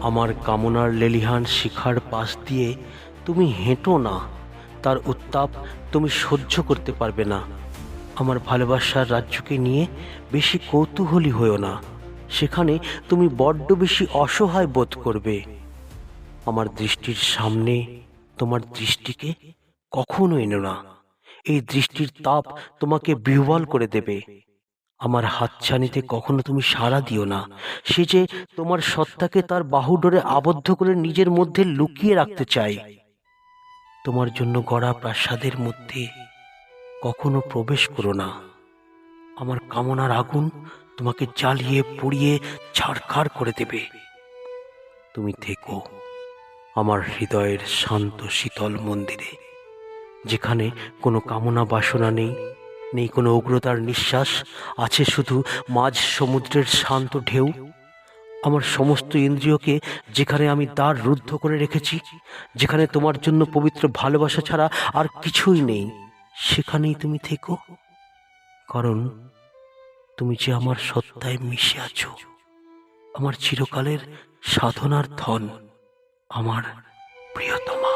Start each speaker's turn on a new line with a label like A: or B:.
A: আমার কামনার লেলিহান শিখার পাশ দিয়ে তুমি হেঁটো না। তার উত্তাপ তুমি সহ্য করতে পারবে না। আমার ভালোবাসার রাজ্যকে নিয়ে বেশি কৌতূহলী হয়েও না। সেখানে তুমি বড্ড বেশি অসহায় বোধ করবে। আমার দৃষ্টির সামনে তোমার দৃষ্টিকে কখনো এনো না। এই দৃষ্টির তাপ তোমাকে বিহ্বল করে দেবে। আমার হাতছানিতে কখনো তুমি সাড়া দিও না। সে যে তোমার সত্তাকে তার বাহুডোরে আবদ্ধ করে নিজের মধ্যে লুকিয়ে রাখতে চায়। তোমার জন্য গড়া প্রাসাদের মধ্যে কখনো প্রবেশ করো না। আমার কামনার আগুন তোমাকে জ্বালিয়ে, পুড়িয়ে ছাড়খাড় করে দেবে। তুমি থেকো আমার হৃদয়ের শান্ত, শীতল মন্দিরে, যেখানে কোনো কামনা বাসনা নেই। নেই কোনো উগ্রতার নিঃশ্বাস, আছে শুধু মাঝ সমুদ্রের শান্ত ঢেউ। আমার সমস্ত ইন্দ্রিয়কে যেখানে আমি দ্বার রুদ্ধ করে রেখেছি, যেখানে তোমার জন্য পবিত্র ভালোবাসা ছাড়া আর কিছুই নেই, সেখানেই তুমি থেকো। কারণ তুমি যে আমার সত্তায় মিশে আছো, আমার চিরকালের সাধনার ধন, আমার প্রিয়তমা।